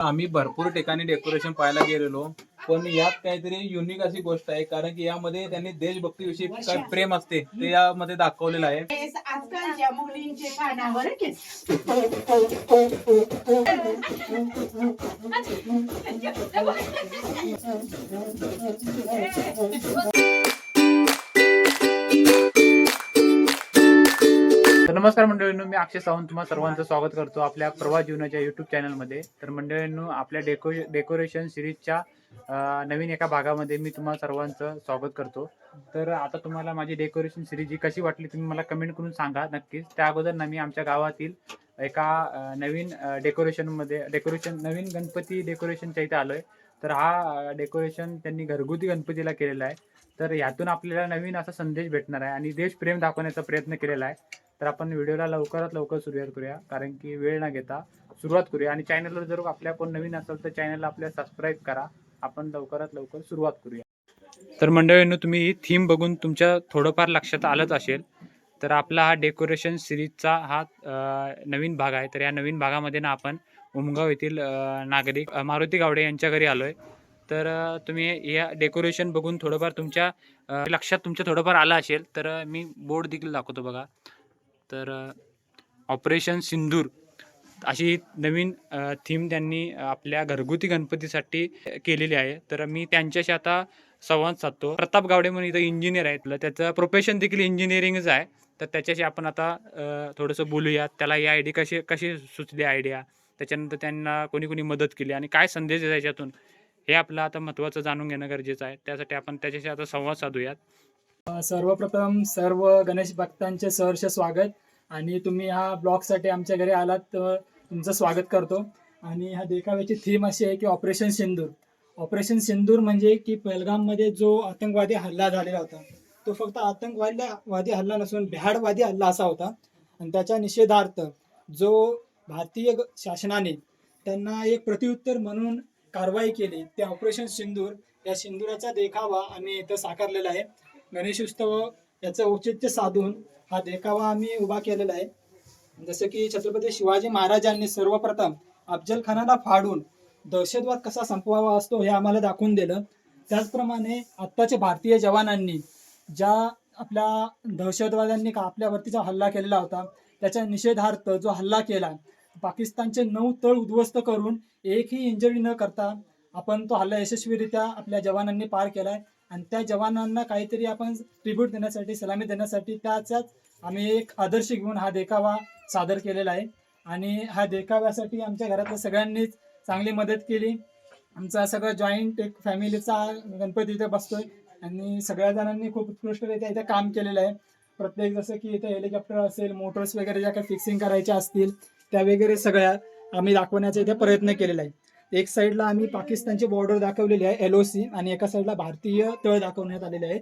आम्ही भरपूर ठिकाणी डेकोरेशन पाहायला गेलेलो. पण यात काहीतरी युनिक अशी गोष्ट आहे कारण की यामध्ये त्यांनी देशभक्तीविषयी काय प्रेम असते ते यामध्ये दाखवलेलं आहे. आजकालच्या मुलींचे कानावर केस नमस्कार मंडळींनो मी अक्षय सावंत तुम्हा सर्वांचं स्वागत करतो आपल्या प्रवास जीवनाच्या युट्यूब चॅनलमध्ये तर मंडळींनो आपल्या डेको डेकोरेशन सिरीजच्या नवीन एका भागामध्ये मी तुम्हा सर्वांचं स्वागत करतो. तर आता तुम्हाला माझी डेकोरेशन सिरीज ही कशी वाटली तुम्ही मला कमेंट करून सांगा नक्कीच. त्या अगोदर ना मी आमच्या गावातील एका नवीन डेकोरेशनमध्ये डेकोरेशन नवीन गणपती डेकोरेशनच्या इथे आलोय. तर हा डेकोरेशन त्यांनी घरगुती गणपतीला केलेला आहे. तर यातून आपल्याला नवीन असा संदेश भेटणार आहे आणि देशप्रेम दाखवण्याचा प्रयत्न केलेला आहे. तर आपण व्हिडिओला लवकरात लवकर सुरुवात करूया कारण की वेळ न घेता सुरुवात करूया. आणि चॅनलवर जर आपल्या कोण नवीन असेल तर चॅनलला आपल्या सबस्क्राईब करा. आपण लवकरात लवकर सुरुवात करूया. तर मंडळींनो तुम्ही ही थीम बघून तुमच्या थोडंफार लक्षात आलंच असेल. तर आपला हा डेकोरेशन सिरीजचा हा नवीन भाग आहे. तर या नवीन भागामध्ये ना आपण उमगाव येथील नागरिक मारुती गावडे यांच्या घरी आलोय. तर तुम्ही या डेकोरेशन बघून थोडंफार तुमच्या लक्षात तुमच्या थोडंफार आलं असेल तर मी बोर्ड देखील दाखवतो बघा. तर ऑपरेशन सिंदूर अशी नवीन थीम त्यांनी आपल्या घरगुती गणपतीसाठी केलेली आहे. तर मी त्यांच्याशी आता संवाद साधतो. प्रताप गावडे म्हणून इथं इंजिनियर आहेत. त्याचं प्रोफेशन देखील इंजिनिअरिंगच आहे. तर त्याच्याशी आपण आता थोडंसं बोलूया. त्याला ही आयडिया कशी कशी सुचली आयडिया त्याच्यानंतर त्यांना कोणी कोणी मदत केली आणि काय संदेश आहे हे आपलं आता महत्त्वाचं जाणून घेणं गरजेचं आहे. त्यासाठी आपण त्याच्याशी आता संवाद साधूयात. सर्वप्रथम सर्व गणेश भक्तांचे सहर्ष स्वागत. आणि तुम्ही ह्या ब्लॉगसाठी आमच्या घरी आलात तर तुमचं स्वागत करतो. आणि ह्या देखाव्याची थीम अशी आहे की ऑपरेशन सिंदूर ऑपरेशन सिंदूर म्हणजे की पहलगाममध्ये जो आतंकवादी हल्ला झालेला होता तो फक्त आतंकवादी हल्ला नसून भ्याडवादी हल्ला असा होता. आणि त्याच्या निषेधार्थ जो भारतीय शासनाने त्यांना एक प्रत्युत्तर म्हणून कारवाई केली ते ऑपरेशन सिंदूर या सिंदुराचा देखावा आम्ही इथं साकारलेला आहे. गणेश उत्सव याचं औचित्य साधून हा देखावा आम्ही उभा केलेला आहे. जसं की छत्रपती शिवाजी महाराजांनी सर्वप्रथम अफजल खानाला फाडून दहशतवाद कसा संपवावा असतो हे आम्हाला दाखवून दिलं. त्याचप्रमाणे आत्ताच्या भारतीय जवानांनी ज्या आपल्या दहशतवाद्यांनी का आपल्यावरतीचा हल्ला केलेला होता त्याच्या निषेधार्थ जो हल्ला केला पाकिस्तानचे नऊ तळ उद्ध्वस्त करून एकही इंजरी न करता आपण तो हल्ला यशस्वीरित्या आपल्या जवानांनी पार केलाय. आणि त्या जवानांना काहीतरी आपण ट्रिब्यूट देण्यासाठी सलामी देण्यासाठी त्याचाच आम्ही एक आदर्श घेऊन हा देखावा सादर केलेला आहे. आणि ह्या देखाव्यासाठी आमच्या घरातल्या सगळ्यांनीच चांगली मदत केली. आमचा सगळं जॉईंट एक फॅमिलीचा गणपती इथे बसतोय. आणि सगळ्या जणांनी खूप उत्कृष्टरित्या इथे काम केलेलं आहे. प्रत्येक जसं की इथे हेलिकॉप्टर असेल मोटर्स वगैरे ज्या काही फिक्सिंग करायच्या असतील त्या वगैरे सगळ्या आम्ही दाखवण्याचा इथे प्रयत्न केलेला आहे. एक साईडला आम्ही पाकिस्तानची बॉर्डर दाखवलेली आहे एल ओ सी आणि एका साईडला भारतीय तळ दाखवण्यात आलेले आहेत.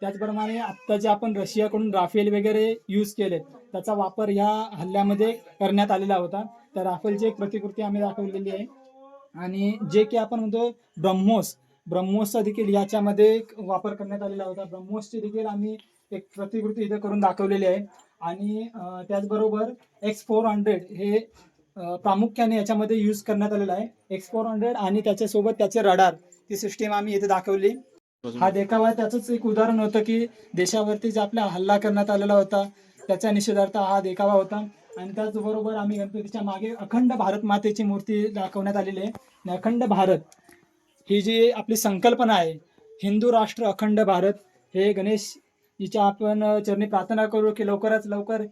त्याचप्रमाणे आत्ता जे आपण रशियाकडून राफेल वगैरे यूज केलेत त्याचा वापर ह्या हल्ल्यामध्ये करण्यात आलेला होता. त्या राफेलची एक प्रतिकृती आम्ही दाखवलेली आहे. आणि जे की आपण म्हणतो ब्रह्मोस ब्रह्मोसचा देखील याच्यामध्ये एक वापर करण्यात आलेला होता. ब्रह्मोसची देखील आम्ही एक प्रतिकृती इथे करून दाखवलेली आहे. आणि त्याचबरोबर एक्स फोर हंड्रेड हे प्रामुख्याने याच्यामध्ये यूज करण्यात आलेला आहे. एक्स फोर हंड्रेड आणि त्याच्यासोबत त्याचे रडार ती सिस्टीम आम्ही इथे दाखवली. हा देखावा त्याचंच एक उदाहरण होतं की देशावरती जे आपला हल्ला करण्यात आलेला होता त्याच्या निषेधार्थ हा देखावा होता. आणि त्याचबरोबर आम्ही गणपतीच्या मागे अखंड भारत मातेची मूर्ती दाखवण्यात आलेली आहे. आणि अखंड भारत ही जी आपली संकल्पना आहे हिंदू राष्ट्र अखंड भारत हे गणेश हिच्या आपण चरणी प्रार्थना करू की लवकरात लवकर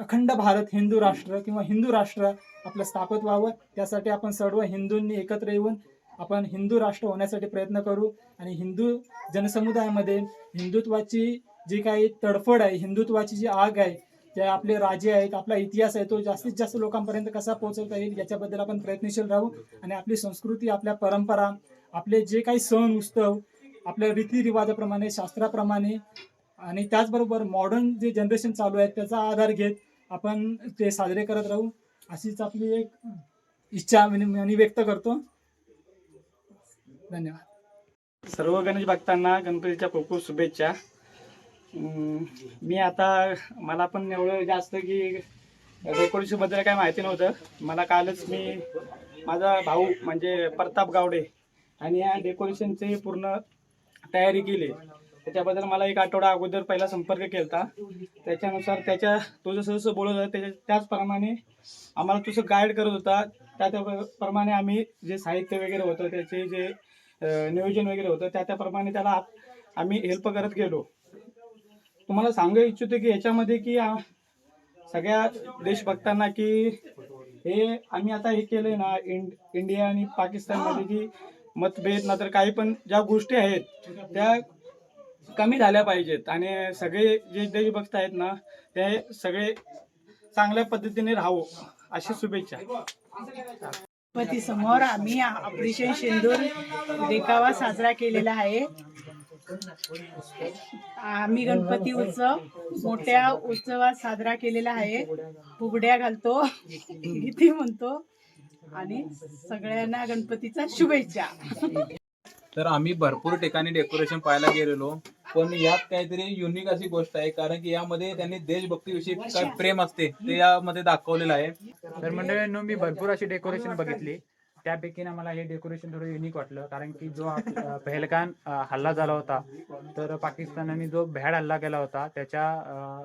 अखंड भारत हिंदू राष्ट्र किंवा हिंदू राष्ट्र आपलं स्थापित व्हावं. त्यासाठी आपण सर्व हिंदूंनी एकत्र येऊन आपण हिंदू राष्ट्र होण्यासाठी प्रयत्न करू. आणि हिंदू जनसमुदायामध्ये हिंदुत्वाची जी काही तडफड आहे हिंदुत्वाची जी आग आहे जे आपले राजे आहेत आपला इतिहास आहे तो जास्तीत जास्त लोकांपर्यंत कसा पोहोचवता येईल याच्याबद्दल आपण प्रयत्नशील राहू. आणि आपली संस्कृती आपल्या परंपरा आपले जे काही सण उत्सव आपल्या रीतिरिवाजाप्रमाणे शास्त्राप्रमाणे आणि त्याचबरोबर मॉडर्न जे जनरेशन चालू आहे त्याचा आधार घेत आपण ते साजरे करत राहू अशीच आपली एक इच्छा मी व्यक्त करतो. धन्यवाद. सर्व गणेश भक्तांना गणपतीच्या खूप खूप शुभेच्छा. मी आता मला पण एवढं जास्त की डेकोरेशनबद्दल काही माहिती नव्हतं. मला कालच मी माझा भाऊ म्हणजे प्रताप गावडे आणि या डेकोरेशनची पूर्ण तयारी केली. त्याच्याबद्दल मला एक आठवडा अगोदर पहिला संपर्क केला त्याच्यानुसार त्याच्या तो जसं जसं बोलत होता त्याच्या त्याचप्रमाणे आम्हाला तसं गाईड करत होता. त्या त्याप्रमाणे आम्ही जे साहित्य वगैरे होतं त्याचे जे नियोजन वगैरे होतं त्या त्याप्रमाणे त्याला आप- आम्ही हेल्प करत गेलो. तुम्हाला सांगू इच्छितो की याच्यामध्ये की सगळ्या देशभक्तांना की हे आम्ही आता हे केलंय ना इंड इंडिया आणि पाकिस्तानमध्ये जी मतभेद ना तर काही पण ज्या गोष्टी आहेत त्या कमी झाल्या पाहिजेत. आणि सगळे जे देशभक्त आहेत ना ते सगळे चांगल्या पद्धतीने राहावं अशी शुभेच्छा. गणपती समोर आम्ही ऑपरेशन शेंदूर देखावा साजरा केलेला आहे. आम्ही गणपती उत्सव मोठ्या उत्सवात साजरा केलेला आहे. फुगड्या घालतो गीती म्हणतो आणि सगळ्यांना गणपतीचा शुभेच्छा. तर आम्ही भरपूर ठिकाणी डेकोरेशन पाहायला गेलेलो. पण यात काहीतरी युनिक अशी गोष्ट आहे कारण की यामध्ये त्यांनी देशभक्तीविषयी काय प्रेम असते ते यामध्ये दाखवलेलं आहे. तर मंडळींनो मी भरपूर अशी डेकोरेशन बघितली. त्यापैकी ना मला हे डेकोरेशन थोडं युनिक वाटलं कारण की जो अं, हल्ला झाला होता तर पाकिस्तानाने जो भ्याड हल्ला केला होता त्याच्या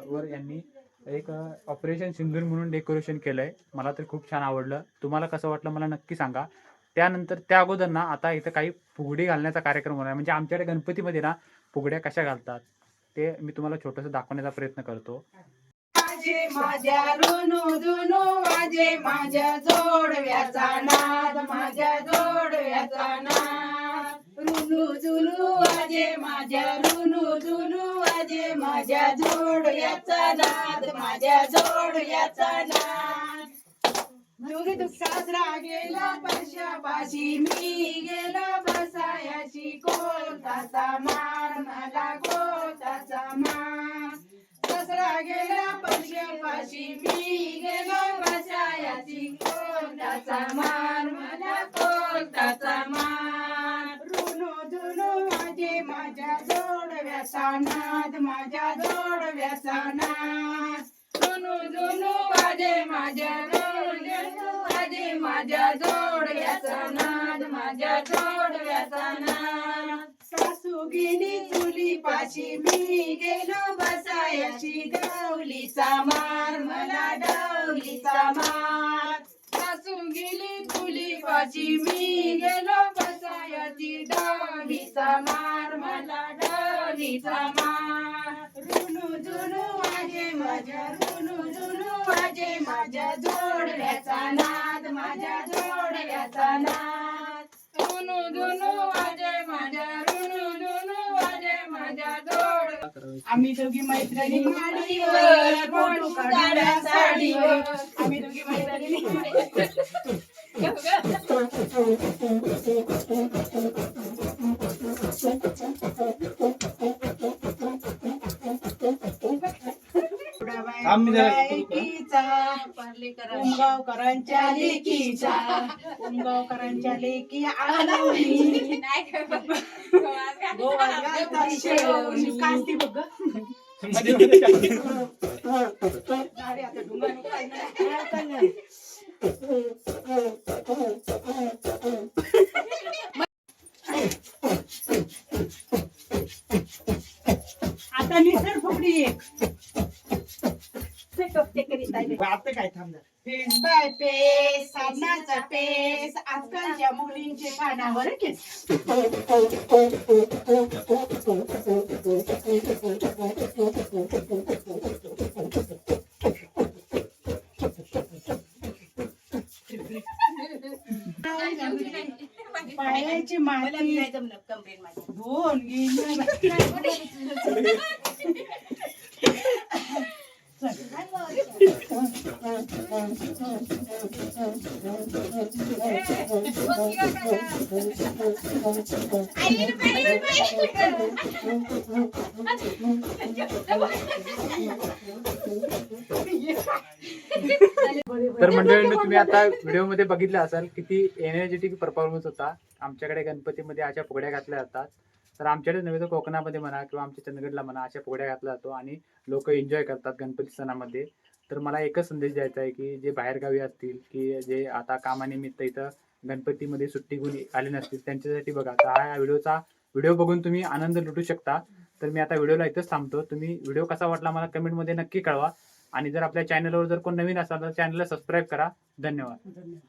वर यांनी एक ऑपरेशन सिंदूर म्हणून डेकोरेशन केलंय. मला तर खूप छान आवडलं. तुम्हाला कसं वाटलं मला नक्की सांगा. त्यानंतर त्या अगोदर ना आता इथं काही फुगडी घालण्याचा कार्यक्रम होणार. म्हणजे आमच्याकडे गणपतीमध्ये ना फुगड्या कशा घालतात ते मी तुम्हाला छोटंसं दाखवण्याचा प्रयत्न करतो. माझ्या रुनू जुनू माझे माझ्या जोडव्याचा नाद माझ्या जोडव्याचा नाद. रुनू जुनू माझ्या रुनू जुनू माझ्या जोडव्याचा नाद माझ्या जोडव्याचा नाद. दुःख दुःख साजरा गेला परशापाशी मी गेला बसायाशी कोलताचा मार मला कोलताचा मार ससरा गेला परशापाशी मी गेलो बसायाशी कोलताचा मार मला कोलताचा मार रुनो जुनो माझे माझ्या जोडव्याचा नाद माझ्या जोडव्याचा नाद. रुनु जुनु वाजे माझ्या जोडव्याचा वाजे माझ्या जोडव्याचा नाद माझ्या जोडव्याचा नाद. सासू गेली चुली पाशी मी गेलो बसायाची डवलीचा मार मला डवलीचा मार. सासू गेली चुली पाशी मी गेलो बसायाची डवलीचा मार मला डवलीचा मार. रुनु जुनु वाजे माझ्या रुनु माझ्या जोडव्याचा नाद माझ्या जोडव्याचा नाद. रुनु जुनु वाजे माझ्या रुनु जुनु वाजे माझ्या जोड. आम्ही दोघी मैत्रिणी माडीवर फोटो काढूया साडीवर. आम्ही दोघी मैत्रिणी आम्ही लेकीचा उमगावकरांच्या लेकीचा. उमगावकरांच्या लेकी आलवणी गोवाचा शेवणी. कास्ती बघ. अरे आता काय पेस साबणाचा पेस आजकालच्या मुलींचे कानावर केस. पायाची माती. दोन गेली तर मंडळींनी तुम्ही आता व्हिडिओमध्ये बघितलं असाल किती एनर्जेटिक परफॉर्मन्स होता. आमच्याकडे गणपतीमध्ये अशा फुगड्या घातल्या जातात. तर आमच्याकडे नव्हे तर कोकणामध्ये म्हणा किंवा आमच्या चंदगडला म्हणा अशा फुगड्या घातल्या जातो आणि लोक एन्जॉय करतात गणपती सणामध्ये. तर मला एकच संदेश द्यायचा आहे की जे बाहेरगावी असतील की जे आता कामानिमित्त इथं गणपतीमध्ये सुट्टी घेऊन आले नसतील त्यांच्यासाठी बघा. आता हा व्हिडिओचा व्हिडिओ बघून तुम्ही आनंद लुटू शकता. तर मी आता व्हिडिओला इथंच थांबतो. तुम्ही व्हिडिओ कसा वाटला मला कमेंटमध्ये नक्की कळवा. आणि जर आपल्या चॅनलवर जर कोण नवीन असाल तर चॅनलला सबस्क्राईब करा. धन्यवाद. धन्यवाद.